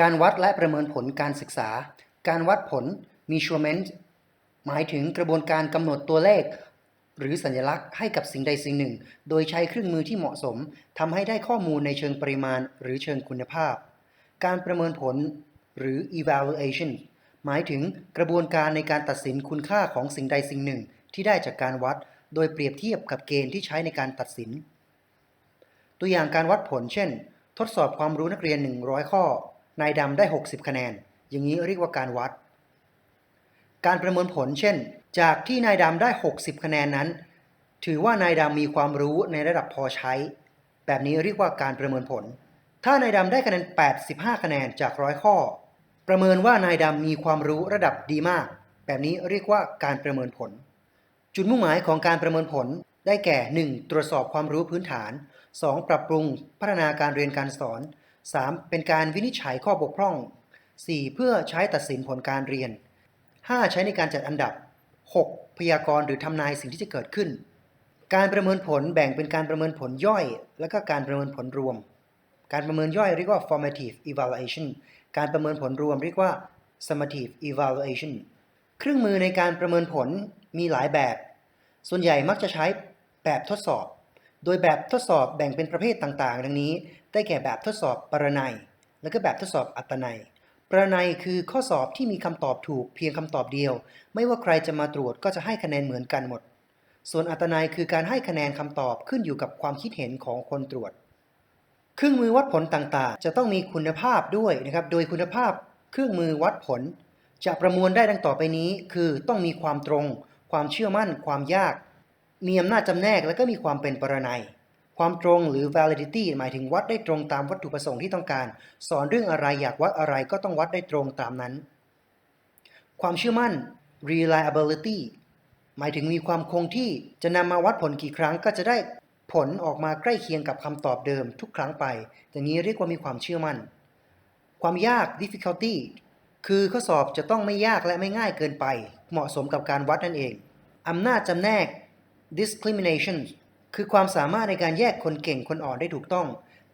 การวัดและประเมินผลการศึกษา การวัดผล measurement หมายถึงกระบวนการกำหนดตัวเลข หรือสัญลักษณ์ให้กับสิ่งใดสิ่งหนึ่ง โดยใช้เครื่องมือที่เหมาะสมทำให้ได้ข้อมูลในเชิงปริมาณ หรือเชิงคุณภาพ การประเมินผลหรือ evaluation หมายถึงกระบวนการในการตัดสินคุณค่าของสิ่งใดสิ่งหนึ่ง ที่ได้จากการวัด โดยเปรียบเทียบกับเกณฑ์ที่ใช้ในการตัดสิน ตัวอย่างการวัดผล เช่น ทดสอบความรู้นักเรียน 100 ข้อ นายดำได้ 60 คะแนน อย่างนี้เรียกว่าการวัด การประเมินผลเช่น จากที่นายดำได้ 60 คะแนนนั้น ถือว่านายดำมีความรู้ในระดับพอใช้ แบบนี้เรียกว่าการประเมินผล ถ้านายดำได้คะแนน 85 คะแนนจากร้อยข้อ ประเมินว่านายดำมีความรู้ระดับดีมาก แบบนี้เรียกว่าการประเมินผล จุดมุ่งหมายของการประเมินผลได้แก่ 1. ตรวจสอบความรู้พื้นฐาน 2. ปรับปรุงพัฒนาการเรียนการสอน 3. เป็นการวินิจฉัยข้อบกพร่อง 4. เพื่อใช้ตัดสินผลการเรียน 5. ใช้ในการจัดอันดับ 6. พยากรณ์หรือทำนายสิ่งที่จะเกิดขึ้น การประเมินผลแบ่งเป็นการประเมินผลย่อย และก็การประเมินผลรวม การประเมินย่อยเรียกว่า formative evaluation การประเมินผลรวมเรียกว่า summative evaluation เครื่องมือในการประเมินผลมีหลายแบบ ส่วนใหญ่มักจะใช้แบบทดสอบ โดยแบบทดสอบแบ่งเป็นประเภทต่างๆ ดังนี้ ได้แก่แบบทดสอบปรนัย และก็แบบทดสอบอัตนัย ปรนัยคือข้อสอบที่มีคำตอบถูกเพียงคำตอบเดียว ไม่ว่าใครจะมาตรวจก็จะให้คะแนนเหมือนกันหมด ส่วนอัตนัยคือการให้คะแนนคำตอบขึ้นอยู่กับความคิดเห็นของคนตรวจ เครื่องมือวัดผลต่างๆ จะต้องมีคุณภาพด้วยนะครับ โดยคุณภาพเครื่องมือวัดผล จะประมวลได้ดังต่อไปนี้ คือต้องมีความตรง ความเชื่อมั่น ความยาก มีอำนาจจำแนกและก็มีความเป็นปรนัย ความตรงหรือ validity หมายถึงวัดได้ตรงตามวัตถุประสงค์ที่ต้องการ สอนเรื่องอะไรอยากวัดอะไรก็ต้องวัดได้ตรงตามนั้น ความเชื่อมั่น reliability หมายถึงมีความคงที่จะนำมาวัดผลกี่ครั้งก็จะได้ผลออกมาใกล้เคียงกับคำตอบเดิมทุกครั้งไป อย่างนี้เรียกว่ามีความเชื่อมั่น ความยาก difficulty คือข้อสอบจะต้องไม่ยากและไม่ง่ายเกินไป เหมาะสมกับการวัดนั่นเอง อำนาจจำแนก discrimination คือความสามารถในการแยกคนเก่งคนอ่อนได้ถูกต้อง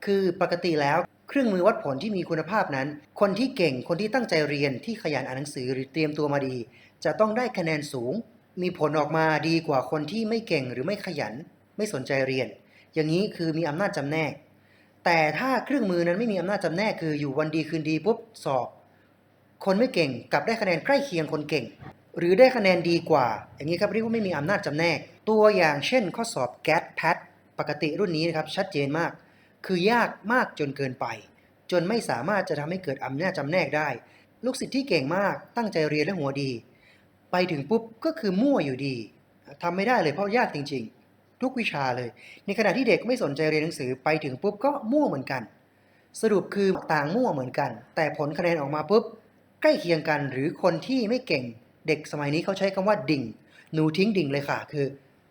คือปกติแล้วเครื่องมือวัดผลที่มีคุณภาพนั้น คนที่เก่งคนที่ตั้งใจเรียนที่ขยันอ่านหนังสือหรือเตรียมตัวมาดี จะต้องได้คะแนนสูง มีผลออกมาดีกว่าคนที่ไม่เก่งหรือไม่ขยัน ไม่สนใจเรียน อย่างนี้คือมีอำนาจจำแนก แต่ถ้าเครื่องมือนั้นไม่มีอำนาจจำแนกคืออยู่วันดีคืนดีปุ๊บสอบ คนไม่เก่งกลับได้คะแนนใกล้เคียงคนเก่ง หรือได้คะแนนดีกว่า อย่างนี้ครับเรียกว่าไม่มีอำนาจจำแนก ตัวอย่างเช่นข้อสอบ GAT PAT ปกติรุ่นนี้นะครับชัดเจนมาก คือยากมากจนเกินไป จนไม่สามารถจะทำให้เกิดอำนาจจำแนกได้ ลูกศิษย์ที่เก่งมากตั้งใจเรียนและหัวดี ไปถึงปุ๊บก็คือมั่วอยู่ดีทำไม่ได้เลยเพราะยากจริง ๆ ทุกวิชาเลย ในขณะที่เด็กไม่สนใจเรียนหนังสือไปถึงปุ๊บก็มั่วเหมือนกัน สรุปคือต่างมั่วเหมือนกัน แต่ผลคะแนนออกมาปุ๊บใกล้เคียงกันหรือคนที่ไม่เก่ง เด็กสมัยนี้เขาใช้คำว่าดิ่งหนูทิ้งดิ่งเลยค่ะ คือ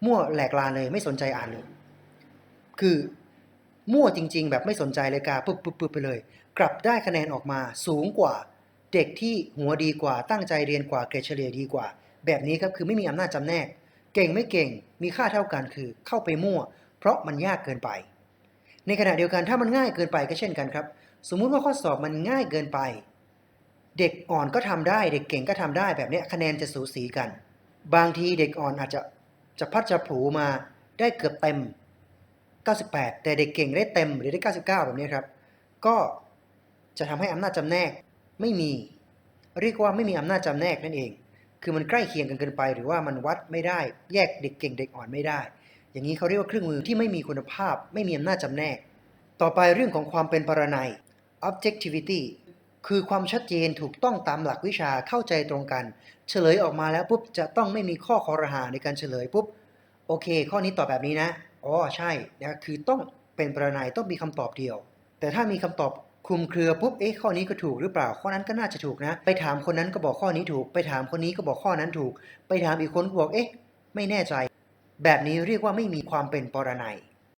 มั่วแหลกลานเลยไม่สนใจอ่านเลย คือมั่วจริง ๆ แบบไม่สนใจเลยกาปุ๊บปุ๊บปุ๊บไปเลย กลับได้คะแนนออกมาสูงกว่าเด็กที่หัวดีกว่าตั้งใจเรียนกว่าเกรดเฉลี่ยดีกว่า แบบนี้ครับคือไม่มีอำนาจจำแนก เก่งไม่เก่งมีค่าเท่ากันคือเข้าไปมั่ว เพราะมันยากเกินไป ในขณะเดียวกันถ้ามันง่ายเกินไปก็เช่นกันครับ สมมุติว่าข้อสอบมันง่ายเกินไป เด็กอ่อนก็ทำได้ เด็กเก่งก็ทำได้แบบเนี้ยคะแนนจะสูสีกัน บางทีเด็กอ่อนอาจจะ จะพัดจะผูมาได้เกือบเต็ม 98 แต่เด็กเก่งได้เต็มหรือได้ 99 แบบนี้ครับ ก็จะทำให้อำนาจจำแนกไม่มี เรียกว่าไม่มีอำนาจจำแนกนั่นเอง คือมันใกล้เคียงกันเกินไป หรือว่ามันวัดไม่ได้ แยกเด็กเก่งเด็กอ่อนไม่ได้ อย่างนี้เขาเรียกว่าเครื่องมือที่ไม่มีคุณภาพ ไม่มีอำนาจจำแนก ต่อไปเรื่องของความเป็นปรนัย objectivity คือความชัดเจนถูกต้องตามหลักวิชาเข้าใจตรงกัน เฉลยออกมาแล้วปุ๊บจะต้องไม่มีข้อคอรหาในการเฉลยปุ๊บโอเค ข้อนี้ตอบแบบนี้นะอ๋อใช่นะคือต้องเป็นประนัยต้องมีคำตอบเดียว แต่ถ้ามีคำตอบคลุมเครือปุ๊บเอ๊ะข้อนี้ก็ถูกหรือเปล่าข้อนั้นก็น่าจะถูกนะ ไปถามคนนั้นก็บอกข้อนี้ถูก ไปถามคนนี้ก็บอกข้อนั้นถูก ไปถามอีกคนก็บอกเอ๊ะ ไม่แน่ใจ แบบนี้เรียกว่าไม่มีความเป็นปรนัย